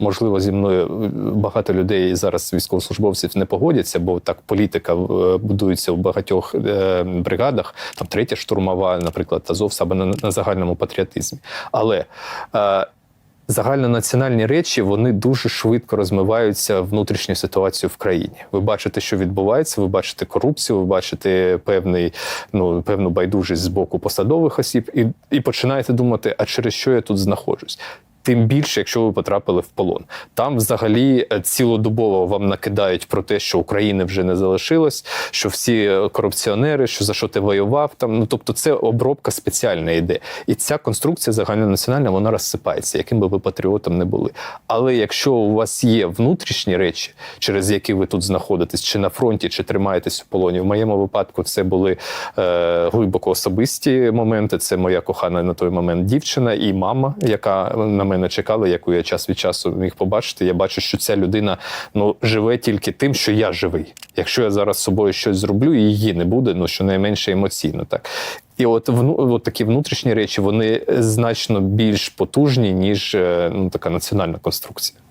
Можливо, зі мною е, багато людей зараз військовослужбовців не погодяться, бо так політика е, будується в багатьох е, бригадах. Там третя штурмова, наприклад, Азов саме на, на загальному патріотизмі. Але е, загальнонаціональні речі вони дуже швидко розмиваються внутрішню ситуацію в країні. Ви бачите, що відбувається. Ви бачите корупцію, ви бачите певний, ну певну байдужість з боку посадових осіб, і, і починаєте думати, а через що я тут знаходжусь. Тим більше, якщо ви потрапили в полон, там взагалі е, цілодобово вам накидають про те, що України вже не залишилось, що всі е, корупціонери, що за що ти воював. Там ну тобто, це обробка спеціальна йде, і ця конструкція загальнонаціональна вона розсипається, яким би ви патріотом не були. Але якщо у вас є внутрішні речі, через які ви тут знаходитесь, чи на фронті, чи тримаєтесь у полоні, в моєму випадку це були е, глибоко особисті моменти. Це моя кохана на той момент дівчина і мама, яка на мене чекала, яку я час від часу міг побачити. Я бачу, що ця людина ну живе тільки тим, що я живий. Якщо я зараз з собою щось зроблю, її не буде, ну щонайменше емоційно так. І от от такі внутрішні речі вони значно більш потужні, ніж е, ну, така національна конструкція.